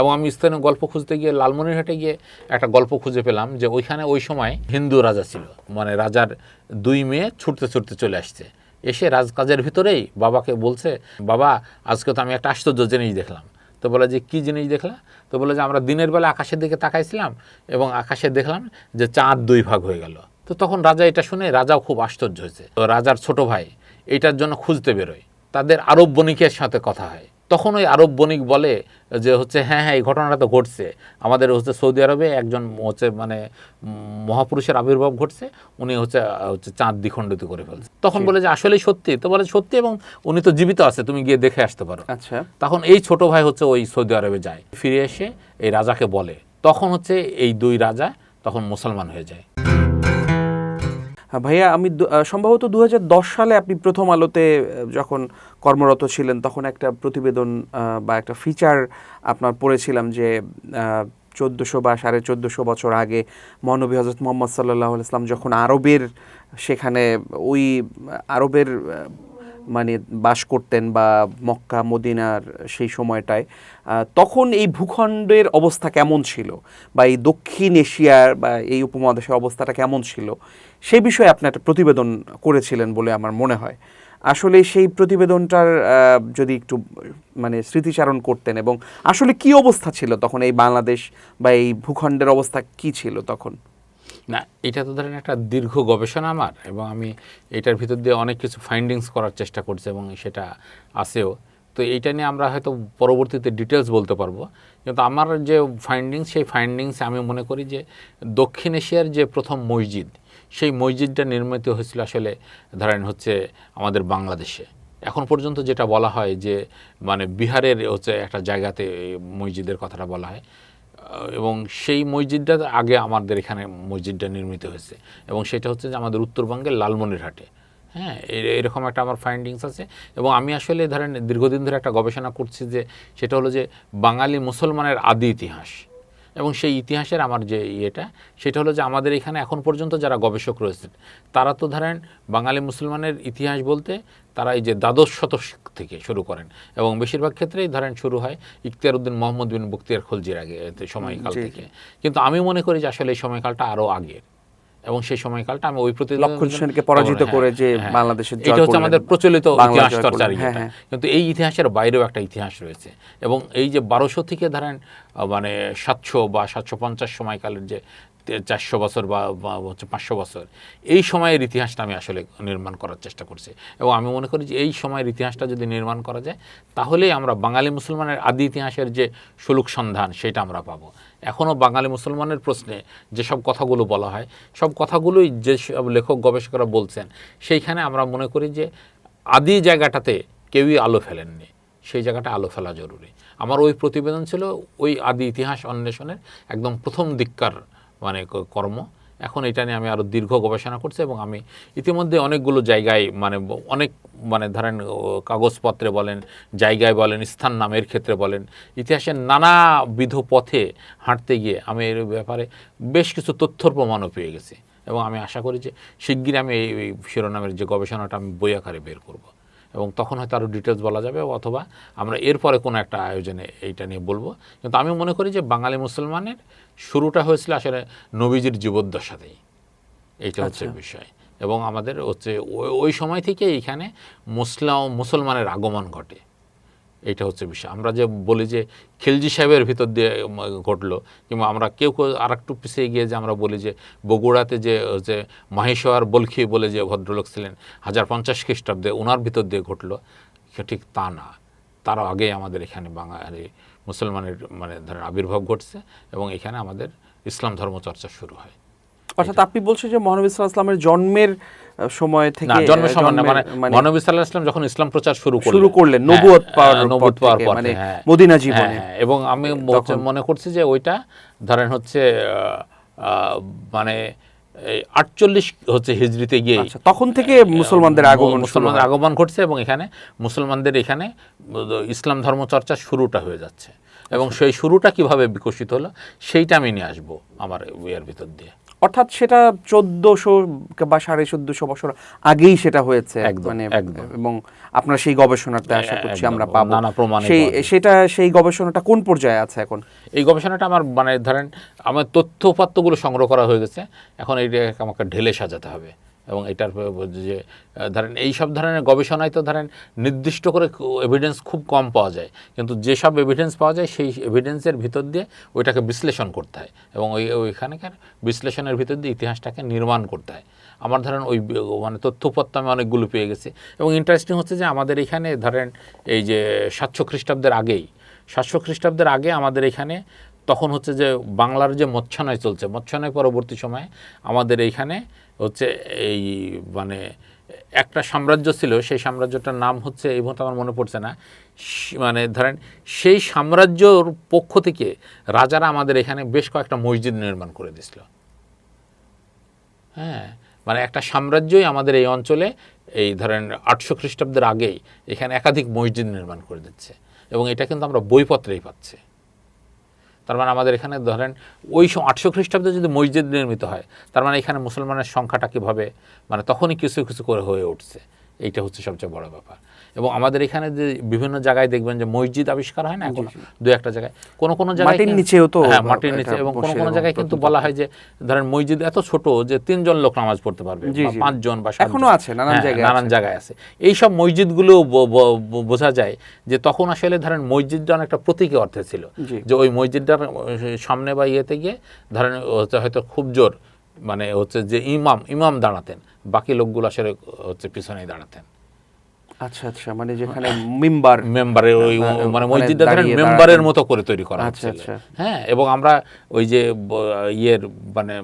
এবং আমি স্থানীয় গল্প খুঁজতে গিয়ে লালমনিরহাটে গিয়ে একটা গল্প খুঁজে পেলাম যে ওইখানে ওই সময় হিন্দু রাজা ছিল। মানে রাজার দুই মেয়ে ছুটতে ছুটতে চলে আসছে। এসে রাজকাজের ভিতরেই বাবাকে বলছে, বাবা, আজকে তো আমি একটা আশ্চর্য জিনিস দেখলাম। তো বলে যে, কি জিনিস দেখলা? তো বলে যে, আমরা দিনের বেলা আকাশের দিকে তাকাইছিলাম এবং আকাশে দেখলাম যে চাঁদ দুই ভাগ হয়ে গেল। তো তখন রাজা এটা শুনে, রাজাও খুব আশ্চর্য হয়েছে। তো রাজার ছোট ভাই, এটার জন্য খুঁজতে বেরোয়। তাদের আরব বণিকের সাথে কথা হয়। তখন ওই আরব বণিক বলে যে হচ্ছে হ্যাঁ হ্যাঁ এই ঘটনাটা তো ঘটছে। আমাদের হচ্ছে সৌদি আরবে একজন হচ্ছে মানে মহাপুরুষের আবির্ভাব ঘটছে উনি হচ্ছে হচ্ছে চাঁদ দ্বিখণ্ডিত করে ফেলছে। তখন বলে যে আসলেই সত্যি? তো বলে সত্যি এবং উনি তো জীবিত আছে তুমি গিয়ে দেখে আসতে পারো। আচ্ছা। তখন এই ছোট ভাই হচ্ছে ওই সৌদি আরবে যায়। ফিরে এসে এই রাজাকে বলে। তখন হচ্ছে এই দুই রাজা তখন মুসলমান হয়ে যায়। ভাইয়া, আমি সম্ভবত দু হাজার দশ সালে আপনি প্রথম আলোতে যখন কর্মরত ছিলেন, তখন একটা প্রতিবেদন বা একটা ফিচার আপনার পড়েছিলাম যে চোদ্দোশো বা সাড়ে চোদ্দোশো বছর আগে মহানবী হজরত মোহাম্মদ সাল্লাহ ইসলাম যখন আরবের, সেখানে ওই আরবের মানে বাস করতেন বা মক্কা, মদিনার সেই সময়টায় তখন এই ভূখণ্ডের অবস্থা কেমন ছিল? বা এই দক্ষিণ এশিয়ার বা এই উপমহাদেশের অবস্থাটা কেমন ছিল? সেই বিষয়ে আপনি একটা প্রতিবেদন করেছিলেন বলে আমার মনে হয়। আসলে সেই প্রতিবেদনটার যদি একটু মানে স্মৃতিচারণ করতেন এবং আসলে কি অবস্থা ছিল তখন এই বাংলাদেশ বা এই ভূখণ্ডের অবস্থা কি ছিল তখন? না, এটা তো ধরেন একটা দীর্ঘ গবেষণা আমার এবং আমি এটার ভিতর দিয়ে অনেক কিছু ফাইন্ডিংস করার চেষ্টা করছি এবং সেটা আছেও। তো এইটা নিয়ে আমরা হয়তো পরবর্তীতে ডিটেলস বলতে পারব। কিন্তু আমার যে ফাইন্ডিংস সেই ফাইন্ডিংস আমি মনে করি যে দক্ষিণ এশিয়ার যে প্রথম মসজিদ, সেই মসজিদটা নির্মিত হয়েছিল আসলে ধরেন হচ্ছে আমাদের বাংলাদেশে। এখন পর্যন্ত যেটা বলা হয় যে মানে বিহারের হচ্ছে একটা জায়গাতে মসজিদের কথাটা বলা হয়। এবং সেই মসজিদটা আগে আমাদের এখানে মসজিদটা নির্মিত হয়েছে। এবং সেটা হচ্ছে যে আমাদের উত্তরবঙ্গের লালমনিরহাটে। হ্যাঁ এরকম একটা আমার ফাইন্ডিংস আছে। এবং আমি আসলে ধরেন দীর্ঘদিন ধরে একটা গবেষণা করছি যে সেটা হলো যে বাঙালি মুসলমানের আদি ইতিহাস। এবং সেই ইতিহাসের আমার যে ইয়েটা সেটা হলো যে আমাদের এখানে এখন পর্যন্ত যারা গবেষক রয়েছেন তারা তো ধরেন বাঙালি মুসলমানের ইতিহাস বলতে তারা এই যে দ্বাদশ শতক থেকে শুরু করেন এবং বেশিরভাগ ক্ষেত্রেই ধরেন শুরু হয় ইখতিয়ার উদ্দিন মোহাম্মদ বিন বক্তিয়ার খলজির আগে সময়কাল। থেকে কিন্তু আমি মনে করি যে আসলে এই সময়কালটা আরও আগের এবং সেই সময়কালটা আমি ওই প্রতি লক্ষণ সেনকে পরাজিত করে যে বাংলাদেশের জয় এটা হচ্ছে আমাদের প্রচলিত ইতিহাস চর্চার হ্যাঁ। হ্যাঁ। কিন্তু এই ইতিহাসের বাইরেও একটা ইতিহাস রয়েছে এবং এই যে বারোশো থেকে ধরেন মানে সাতশো বা সাতশো পঞ্চাশ সময়কালের যে চারশো বছর বা হচ্ছে পাঁচশো বছর। এই সময়ের ইতিহাসটা আমি আসলে নির্মাণ করার চেষ্টা করছি। এবং আমি মনে করি যে এই সময়ের ইতিহাসটা যদি নির্মাণ করা যায়, তাহলেই আমরা বাঙালি মুসলমানের আদি ইতিহাসের যে সুলুক সন্ধান, সেটা আমরা পাবো। এখনও বাঙালি মুসলমানের প্রশ্নে যেসব কথাগুলো বলা হয়, সব কথাগুলোই যে লেখক, গবেষকরা বলছেন, সেইখানে আমরা মনে করি যে আদি জায়গাটাতে কেউই আলো ফেলেননি। সেই জায়গাটা আলো ফেলা জরুরি। আমার ওই প্রতিবেদন ছিল ওই আদি ইতিহাস অন্বেষণের একদম প্রথম দিককার মানে কর্ম। এখন এটা নিয়ে আমি আরও দীর্ঘ গবেষণা করছি এবং আমি ইতিমধ্যে অনেকগুলো জায়গায় মানে অনেক মানে ধরেন কাগজপত্রে বলেন, জায়গায় বলেন, স্থান নামের ক্ষেত্রে বলেন, ইতিহাসের নানাবিধ পথে হাঁটতে গিয়ে আমি এর ব্যাপারে বেশ কিছু তথ্যর প্রমাণও পেয়ে গেছি। এবং আমি আশা করি যে শিগগিরই আমি এই শিরোনামের যে গবেষণাটা আমি বই আকারে বের করব। এবং তখন হয়তো আরও ডিটেলস বলা যাবে অথবা আমরা এরপরে কোনো একটা আয়োজনে এইটা নিয়ে বলব। কিন্তু আমি মনে করি যে বাঙালি মুসলমানের শুরুটা হয়েছিল আসলে নবীজির জীবদ্দশাতেই। এইটা হচ্ছে বিষয়। এবং আমাদের হচ্ছে ওই- ওই সময় থেকে এইখানে মুসলাম মুসলমানের আগমন ঘটে। এইটা হচ্ছে বিষয়। আমরা যে বলি যে খিলজি সাহেবের ভিতর দিয়ে ঘটলো, কিংবা আমরা কেউ কেউ আর একটু পিছিয়ে গিয়ে যে আমরা বলি যে বগুড়াতে যে যে মাহেশ্বর বলখি বলে যে ভদ্রলোক ছিলেন, হাজার পঞ্চাশ খ্রিস্টাব্দে ওনার ভিতর দিয়ে ঘটলো ঠিক তা না। তার আগেই আমাদের এখানে বাঙালি মুসলমানের মানে ধরেন আবির্ভাব ঘটছে এবং এখানে আমাদের ইসলাম ধর্ম চর্চা শুরু হয়। অর্থাৎ আপনি বলছেন যে মহানবী সাল্লাল্লাহু আলাইহি ওয়াসাল্লামের জন্মের সময় থেকে না জন্ম আহ, না মানে মহানবী সাল্লাহ ইসলাম যখন ইসলাম প্রচার শুরু করলেন। শুরু করলেন হ্যাঁ, নবুয়ত পাওয়ার হ্যাঁ, নবুয়ত পাওয়ার পর মানে হ্যাঁ। মদিনা জীবনে। এবং আমি মনে করছি যে ওইটা ধরেন হচ্ছে মানে আটচল্লিশ হচ্ছে হিজড়িতে গিয়ে আচ্ছা তখন থেকে মুসলমানদের আগমন মুসলমানদের আগমন ঘটছে এবং এখানে মুসলমানদের এখানে ইসলাম ধর্ম চর্চা শুরুটা হয়ে যাচ্ছে। এবং আচ্ছা। সেই শুরুটা কীভাবে বিকশিত হলো সেইটা আমি নিয়ে আসব আমার ইয়ের ভিতর দিয়ে। অর্থাৎ সেটা চোদ্দশো বা সাড়ে চোদ্দশো বছর আগেই সেটা হয়েছে একদম, মানে। এবং আপনার সেই গবেষণাটা আশা করছি আমরা পাবো। নানা প্রমাণ সেই সেটা সেই গবেষণাটা কোন পর্যায়ে আছে এখন? এই গবেষণাটা আমার মানে ধরেন আমার তথ্য উপাত্তগুলো সংগ্রহ করা হয়ে গেছে এখন এইটা আমাকে ঢেলে সাজাতে হবে। এবং এটার যে ধরেন এই সব ধরনের গবেষণায় তো ধরেন নির্দিষ্ট করে এভিডেন্স খুব কম পাওয়া যায়। কিন্তু যেসব এভিডেন্স পাওয়া যায়, সেই এভিডেন্সের ভিতর দিয়ে ওইটাকে বিশ্লেষণ করতে হয় এবং ওই, ওইখানকার বিশ্লেষণের ভিতর দিয়ে ইতিহাসটাকে নির্মাণ করতে হয়। আমার ধরেন ওই মানে তথ্যপত্র আমি অনেকগুলো পেয়ে গেছি। এবং ইন্টারেস্টিং হচ্ছে যে আমাদের এখানে ধরেন এই যে সাতশো খ্রিস্টাব্দের আগেই, সাতশো খ্রিস্টাব্দের আগে আমাদের এখানে তখন হচ্ছে যে বাংলার যে মৎস্যানয় চলছে, মৎস্যানয় পরবর্তী সময়ে আমাদের এইখানে হচ্ছে এই মানে একটা সাম্রাজ্য ছিল, সেই সাম্রাজ্যটার নাম হচ্ছে এই মুহূর্তে আমার মনে পড়ছে না। মানে ধরেন সেই সাম্রাজ্যর পক্ষ থেকে রাজারা আমাদের এখানে বেশ কয়েকটা মসজিদ নির্মাণ করে দিছিল হ্যাঁ মানে একটা সাম্রাজ্যই আমাদের এই অঞ্চলে এই ধরেন আটশো খ্রিস্টাব্দের আগেই এখানে একাধিক মসজিদ নির্মাণ করে দিচ্ছে এবং এটা কিন্তু আমরা বইপত্রেই পাচ্ছি। তার মানে আমাদের এখানে ধরেন ওই আটশো খ্রিস্টাব্দে যদি মসজিদ নির্মিত হয়, তার মানে এখানে মুসলমানের সংখ্যাটা কীভাবে মানে তখনই কিছু কিছু করে হয়ে উঠছে। এইটা হচ্ছে সবচেয়ে বড় ব্যাপার। এবং আমাদের এখানে যে বিভিন্ন জায়গায় দেখবেন যে মসজিদ আবিষ্কার হয় না এখন? দু একটা জায়গায়। কোনো কোনো জায়গায় মাটির নিচেও তো হ্যাঁ মাটির নিচে এবং কোনো কোনো জায়গায় কিন্তু বলা হয় যে ধরেন মসজিদ এত ছোট যে তিনজন লোক নামাজ পড়তে পারবে। পাঁচজন বা এখনও আছে, নানান হ্যাঁ, জায়গায় নানান জায়গায় আছে। এই সব মসজিদগুলো বোঝা যায় যে তখন আসলে ধরেন মসজিদটা অনেকটা প্রতীকী অর্থে ছিল। যে ওই মসজিদটার সামনে বা ইয়েতে গিয়ে ধরেন হয়তো খুব জোর মানে হচ্ছে যে ইমাম ইমাম দাঁড়াতেন। বাকি লোকগুলো আসলে হচ্ছে পিছনে দাঁড়াতেন। আচ্ছা আচ্ছা মানে যেখানে মেম্বার মেম্বারের ওই মানে মসজিদটা ধরেন মেম্বারের মতো করে তৈরি করা আচ্ছা, আচ্ছা। হ্যাঁ এবং আমরা ওই যে ইয়ের মানে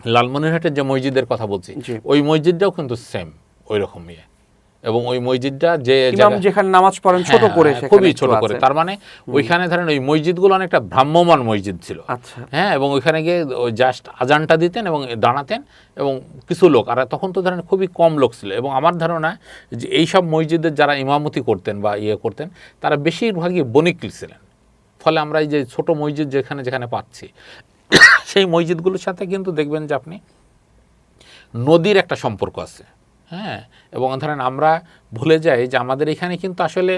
লালমনিরহাটের যে মসজিদের কথা বলছি ওই মসজিদটাও কিন্তু সেম ওই রকম ইয়ে। এবং ওই মসজিদটা যে ইমাম যেখানে নামাজ পড়েন ছোট হ্যাঁ, করে হ্যাঁ, খুবই ছোট করে। তার মানে ওইখানে ধরেন ওই মসজিদগুলো অনেকটা ভ্রাম্যমান মসজিদ ছিল। আচ্ছা। হ্যাঁ এবং ওইখানে গিয়ে ওই জাস্ট আজানটা দিতেন এবং দাঁড়াতেন এবং কিছু লোক আর তখন তো ধরেন খুবই কম লোক ছিল। এবং আমার ধারণা যে এই সব মসজিদের যারা ইমামতি করতেন বা ইয়ে করতেন তারা বেশিরভাগই বণিক ছিলেন। ফলে আমরা এই যে ছোট মসজিদ যেখানে যেখানে পাচ্ছি সেই মসজিদগুলোর সাথে কিন্তু দেখবেন যে আপনি নদীর একটা সম্পর্ক আছে। হ্যাঁ এবং ধরেন আমরা ভুলে যাই যে আমাদের এখানে কিন্তু আসলে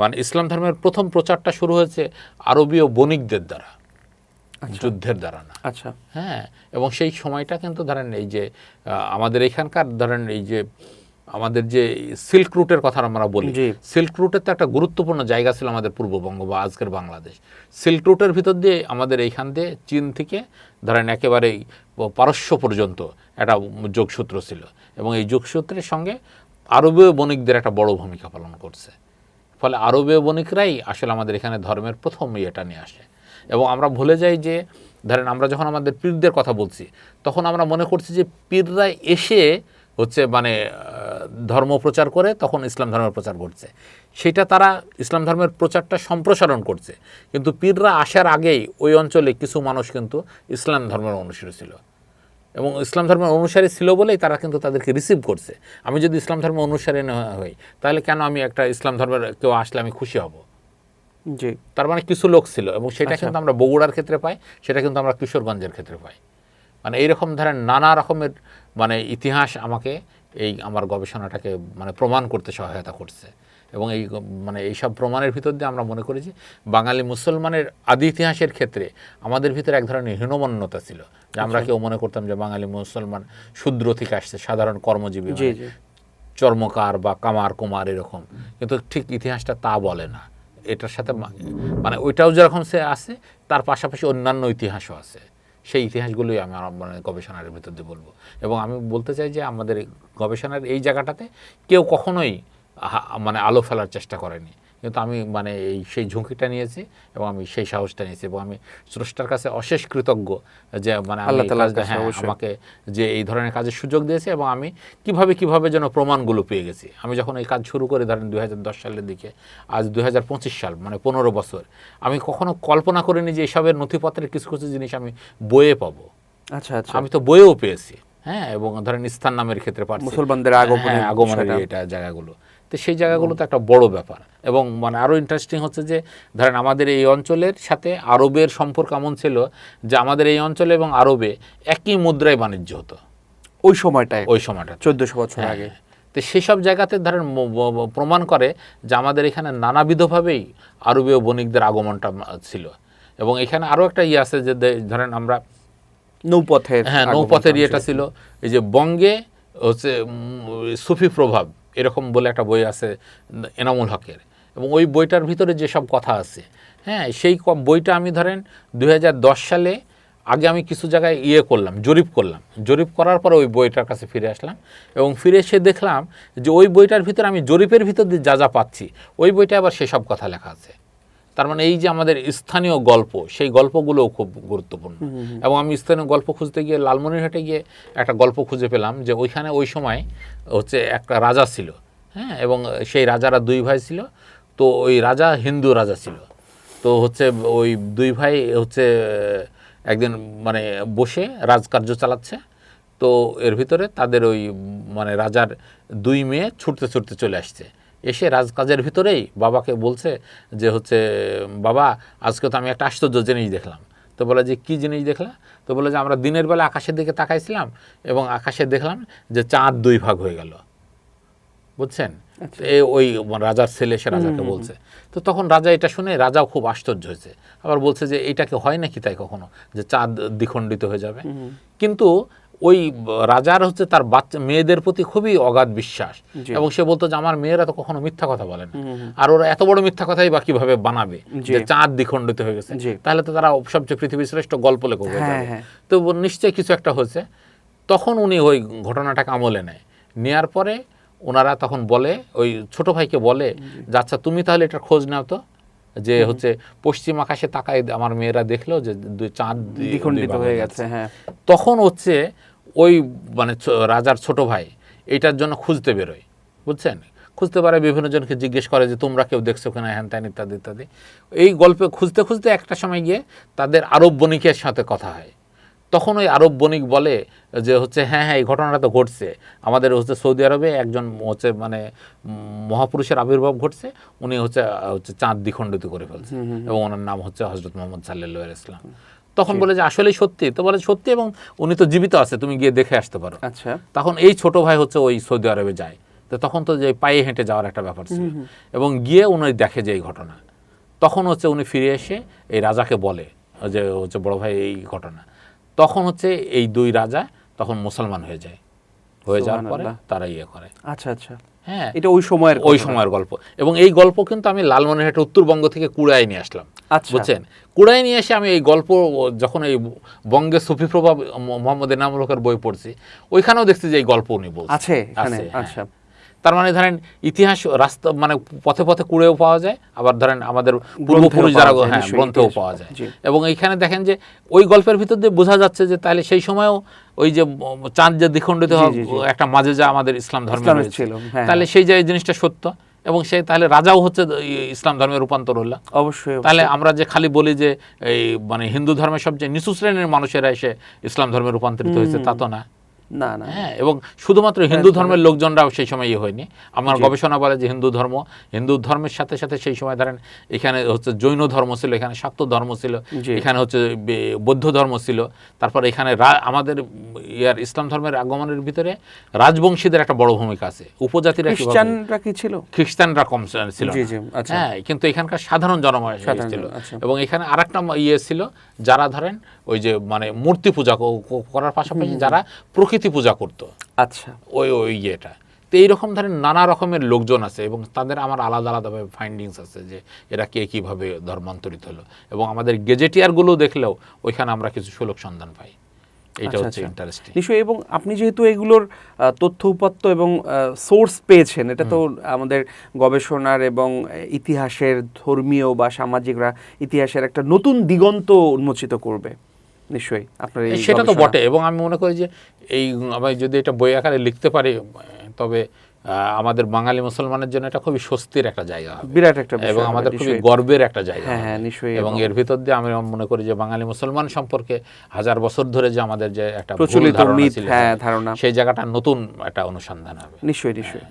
মানে ইসলাম ধর্মের প্রথম প্রচারটা শুরু হয়েছে আরবীয় বণিকদের দ্বারা যুদ্ধের দ্বারা না। আচ্ছা। হ্যাঁ এবং সেই সময়টা কিন্তু ধরেন এই যে আমাদের এখানকার ধরেন এই যে আমাদের যে সিল্ক রুটের কথা আমরা বলি। সিল্ক রুটের তো একটা গুরুত্বপূর্ণ জায়গা ছিল আমাদের পূর্ববঙ্গ বা আজকের বাংলাদেশ। সিল্ক রুটের ভিতর দিয়ে আমাদের এইখান দিয়ে চীন থেকে ধরেন একেবারেই পারস্য পর্যন্ত একটা যোগসূত্র ছিল এবং এই যোগসূত্রের সঙ্গে আরবীয় বণিকদের একটা বড় ভূমিকা পালন করছে। ফলে আরবীয় বণিকরাই আসলে আমাদের এখানে ধর্মের প্রথম ইয়েটা নিয়ে আসে। এবং আমরা ভুলে যাই যে ধরেন আমরা যখন আমাদের পীরদের কথা বলছি তখন আমরা মনে করছি যে পীররা এসে হচ্ছে মানে ধর্ম প্রচার করে তখন ইসলাম ধর্মের প্রচার করছে সেটা তারা ইসলাম ধর্মের প্রচারটা সম্প্রসারণ করছে। কিন্তু পীররা আসার আগেই ওই অঞ্চলে কিছু মানুষ কিন্তু ইসলাম ধর্মের অনুসারী ছিল। এবং ইসলাম ধর্মের অনুসারী ছিল বলেই তারা কিন্তু তাদেরকে রিসিভ করছে। আমি যদি ইসলাম ধর্মের অনুসারী না হই তাহলে কেন আমি একটা ইসলাম ধর্মের কেউ আসলে আমি খুশি হব? জি। তার মানে কিছু লোক ছিল এবং সেটা কিন্তু আমরা বগুড়ার ক্ষেত্রে পাই সেটা কিন্তু আমরা কিশোরগঞ্জের ক্ষেত্রে পাই। মানে এইরকম ধরেন নানা রকমের মানে ইতিহাস আমাকে এই আমার গবেষণাটাকে মানে প্রমাণ করতে সহায়তা করছে। এবং এই মানে এইসব প্রমাণের ভিতর দিয়ে আমরা মনে করি যে বাঙালি মুসলমানের আদি ইতিহাসের ক্ষেত্রে আমাদের ভিতরে এক ধরনের হীনমন্যতা ছিল। যে আমরা কেউ মনে করতাম যে বাঙালি মুসলমান শূদ্র থেকে আসছে সাধারণ কর্মজীবী মানে চর্মকার বা কামার কুমার এরকম। কিন্তু ঠিক ইতিহাসটা তা বলে না। এটার সাথে মানে ওইটাও যেরকম সে আছে তার পাশাপাশি অন্যান্য ইতিহাসও আছে। সেই ইতিহাসগুলোই আমি আমার মানে গবেষণার ভিতর দিয়ে বলব। এবং আমি বলতে চাই যে আমাদের গবেষণার এই জায়গাটাতে কেউ কখনোই মানে আলো ফেলার চেষ্টা করেনি। কিন্তু আমি মানে এই সেই ঝুঁকিটা নিয়েছি এবং আমি সেই সাহসটা নিয়েছি এবং আমি স্রষ্টার কাছে অশেষ কৃতজ্ঞ যে মানে আল্লাহ কাছে হ্যাঁ, আমাকে যে এই ধরনের কাজের সুযোগ দিয়েছে এবং আমি কীভাবে কীভাবে যেন প্রমাণগুলো পেয়ে গেছি। আমি যখন এই কাজ শুরু করি ধরেন দুই সালের দিকে আজ দুই হাজার পঁচিশ সাল মানে পনেরো বছর আমি কখনো কল্পনা করিনি যে এসবের নথিপত্রের কিছু কিছু জিনিস আমি বইয়ে পাবো। আচ্ছা আচ্ছা। আমি তো বইয়েও পেয়েছি হ্যাঁ এবং ধরেন স্থান নামের ক্ষেত্রে পাচ্ছি মুসলমানদের আগমনের হ্যাঁ, আগমনের এটা জায়গাগুলো। তো সেই জায়গাগুলো তো একটা বড় ব্যাপার। এবং মানে আরও ইন্টারেস্টিং হচ্ছে যে ধরেন আমাদের এই অঞ্চলের সাথে আরবের সম্পর্ক এমন ছিল যে আমাদের এই অঞ্চলে এবং আরবে একই মুদ্রায় বাণিজ্য হতো। ওই সময়টায় ওই সময়টা। চোদ্দশো বছর হ্যাঁ, আগে। তো সেসব জায়গাতে ধরেন প্রমাণ করে যে আমাদের এখানে নানাবিধভাবেই আরবীয় বণিকদের আগমনটা ছিল। এবং এখানে আরও একটা ইয়ে আছে যে ধরেন আমরা নৌপথের হ্যাঁ নৌপথের ইয়েটা ছিল। এই যে বঙ্গে হচ্ছে সুফি প্রভাব। এরকম বলে একটা বই আছে, এনামুল হকের। এবং ওই বইটার ভিতরে যেসব কথা আছে হ্যাঁ সেই বইটা আমি ধরেন দু হাজার দশ সালে আগে আমি কিছু জায়গায় ইয়ে করলাম, জরিপ করলাম। জরিপ করার পরে ওই বইটার কাছে ফিরে আসলাম এবং ফিরে এসে দেখলাম যে ওই বইটার ভিতরে আমি জরিপের ভিতর দিয়ে যা যা পাচ্ছি, ওই বইটা আবার সেসব কথা লেখা আছে। তার মানে এই যে আমাদের স্থানীয় গল্প সেই গল্পগুলোও খুব গুরুত্বপূর্ণ। এবং আমি স্থানীয় গল্প খুঁজতে গিয়ে লালমনিরহাটে গিয়ে একটা গল্প খুঁজে পেলাম যে ওইখানে ওই সময় হচ্ছে একটা রাজা ছিল হ্যাঁ? এবং সেই রাজারা দুই ভাই ছিল তো ওই রাজা হিন্দু রাজা ছিল। তো হচ্ছে ওই দুই ভাই হচ্ছে একদিন মানে বসে রাজকার্য চালাচ্ছে তো এর ভিতরে তাদের ওই মানে রাজার দুই মেয়ে ছুটতে ছুটতে চলে আসছে। এসে রাজকাজের ভিতরেই বাবাকে বলছে যে হচ্ছে বাবা আজকে তো আমি একটা আশ্চর্য জিনিস দেখলাম। তো বলে যে কি জিনিস দেখলা? তো বলে যে আমরা দিনের বেলা আকাশের দিকে তাকাইছিলাম এবং আকাশে দেখলাম যে চাঁদ দুই ভাগ হয়ে গেল। বুঝছেন? তো এ ওই রাজার ছেলে সে রাজাকে বলছে। তো তখন রাজা এটা শুনে রাজাও খুব আশ্চর্য হয়েছে। আবার বলছে যে এটাকে হয় নাকি তাই কখনো? যে চাঁদ দ্বিখণ্ডিত হয়ে যাবে? কিন্তু ওই রাজার হচ্ছে তার বাচ্চা মেয়েদের প্রতি খুবই অগাধ বিশ্বাস। এবং সে বলতো যে আমার মেয়েরা তো কখনো মিথ্যা কথা বলে না। আর ওরা এত বড় মিথ্যা কথাই বা কীভাবে বানাবে। যে চাঁদ দ্বিখণ্ডিত হয়ে গেছে। তাহলে তো তারা সবচেয়ে পৃথিবীর শ্রেষ্ঠ গল্প লেখক হয়ে হ্যাঁ, যাবে। হ্যাঁ। তো নিশ্চয়ই কিছু একটা হয়েছে। তখন উনি ওই ঘটনাটাকে আমলে নেয়। নেয়ার পরে ওনারা তখন বলে ওই ছোট ভাইকে বলে যে আচ্ছা তুমি তাহলে এটা খোঁজ নাও তো। যে হচ্ছে পশ্চিম আকাশে তাকায় আমার মেয়েরা দেখল যে চাঁদ দ্বিখণ্ডিত হয়ে গেছে হ্যাঁ। তখন হচ্ছে ওই মানে রাজার ছোট ভাই এটার জন্য খুঁজতে বেরোয় বুঝছেন? খুঁজতে পারে বিভিন্ন জনকে জিজ্ঞেস করে যে তোমরা কেউ দেখছ কিনা? হ্যান ত্যান ইত্যাদি ইত্যাদি। এই গল্পে খুঁজতে খুঁজতে একটা সময় গিয়ে তাদের আরব বণিকের সাথে কথা হয়। তখন ওই আরব বণিক বলে যে হচ্ছে হ্যাঁ হ্যাঁ এই ঘটনাটা তো ঘটছে। আমাদের হচ্ছে সৌদি আরবে একজন হচ্ছে মানে মহাপুরুষের আবির্ভাব ঘটছে। উনি হচ্ছে হচ্ছে চাঁদ দ্বিখণ্ডিত করে ফেলছে এবং ওনার নাম হচ্ছে হজরত মোহাম্মদ সাল্লাহ ইসলাম তখন বলে যে আসলেই সত্যি? তো বলে সত্যি এবং উনি তো জীবিত আছে তুমি গিয়ে দেখে আসতে পারো। আচ্ছা। তখন এই ছোট ভাই হচ্ছে ওই সৌদি আরবে যায়। তো তখন তো যে পায়ে হেঁটে যাওয়ার একটা ব্যাপার ছিল। এবং গিয়ে উনি দেখে যে এই ঘটনা। তখন হচ্ছে উনি ফিরে এসে এই রাজাকে বলে যে হচ্ছে বড় ভাই এই ঘটনা। তখন হচ্ছে এই দুই রাজা তখন মুসলমান হয়ে যায়। হয়ে যাওয়ার পরে তারা ইয়ে করে। আচ্ছা আচ্ছা। হ্যাঁ। এটা ওই সময়ের ওই সময়ের গল্প। এবং এই গল্প কিন্তু আমি লালমনিরহাট উত্তরবঙ্গ থেকে কুড়ায় নিয়ে আসলাম। আচ্ছা। বুঝছেন? কুড়ায় নিয়ে এসে আমি এই গল্প যখন এই বঙ্গে সুফি প্রভাব মোহাম্মদ এনামুল হকের বই পড়ছি ওইখানেও দেখছি যে এই গল্প উনি আছে এখানে আছে, হ্যাঁ। আচ্ছা। তার মানে ধরেন ইতিহাস রাস্তা মানে পথে পথে কুড়েও পাওয়া যায় আবার ধরেন আমাদের পূর্বপুরুষ যারা হ্যাঁ গ্রন্থেও পাওয়া যায়। এবং এইখানে দেখেন যে ওই গল্পের ভিতর দিয়ে বোঝা যাচ্ছে যে তাহলে সেই সময়ও ওই যে চাঁদ যে দ্বিখণ্ডিত। একটা মাঝে যা আমাদের ইসলাম ধর্মে ছিল, হ্যাঁ, তাহলে সেই যে জিনিসটা সত্য এবং সেই তাহলে রাজাও হচ্ছে ইসলাম ধর্মের রূপান্তর হলো। অবশ্যই তাহলে আমরা যে খালি বলি যে এই মানে হিন্দু ধর্মের সবচেয়ে নিচু শ্রেণির মানুষেরা এসে ইসলাম ধর্মে রূপান্তরিত হয়েছে তা তো না। না না। হ্যাঁ এবং শুধুমাত্র হিন্দু ধর্মের লোকজনরাও সেই সময় ইয়ে হয়নি। আমার গবেষণা বলে যে হিন্দু ধর্ম হিন্দু ধর্মের সাথে সাথে সেই সময় ধরেন এখানে হচ্ছে জৈন ধর্ম ছিল এখানে শাক্ত ধর্ম ছিল। এখানে হচ্ছে বৌদ্ধ ধর্ম ছিল। তারপর এখানে আমাদের ইয়ার ইসলাম ধর্মের আগমনের ভিতরে রাজবংশীদের একটা বড় ভূমিকা আছে। উপজাতিরা খ্রিস্টানরা কি ছিল? খ্রিস্টানরা কম ছিল আচ্ছা। হ্যাঁ কিন্তু এখানকার সাধারণ সাধারণ ছিল আচ্ছা। এবং এখানে আরেকটা ইয়ে ছিল যারা ধরেন ওই যে মানে মূর্তি পূজা করার পাশাপাশি যারা প্রকৃতি পূজা করত। আচ্ছা। ওই ওই ইয়েটা। তো এইরকম ধরেন নানা রকমের লোকজন আছে এবং তাদের আমার আলাদা আলাদাভাবে ফাইন্ডিংস আছে যে এরা কে কীভাবে ধর্মান্তরিত হলো। এবং আমাদের গেজেটিয়ারগুলো দেখলেও ওইখানে আমরা কিছু সুলভ সন্ধান পাই। এটা আচ্ছা, হচ্ছে আচ্ছা। ইন্টারেস্টিং নিশ্চয়ই এবং আপনি যেহেতু এগুলোর তথ্য উপাত্ত এবং সোর্স পেয়েছেন এটা তো আমাদের গবেষণার এবং ইতিহাসের ধর্মীয় বা সামাজিকরা ইতিহাসের একটা নতুন দিগন্ত উন্মোচিত করবে। নিশ্চয়ই আপনার সেটা তো বটে এবং আমি মনে করি যে এই আমি যদি এটা বই আকারে লিখতে পারি তবে আমাদের বাঙালি মুসলমানের জন্য এটা খুবই স্বস্তির একটা জায়গা হবে। বিরাট একটা এবং আমাদের খুবই গর্বের একটা জায়গা হ্যাঁ, হ্যাঁ, নিশ্চয়ই এবং এর ভিতর দিয়ে আমি মনে করি যে বাঙালি মুসলমান সম্পর্কে হাজার বছর ধরে যে আমাদের যে একটা প্রচলিত হ্যাঁ, ধারণা। সেই জায়গাটা নতুন একটা অনুসন্ধান হবে। নিশ্চয়ই নিশ্চয়ই।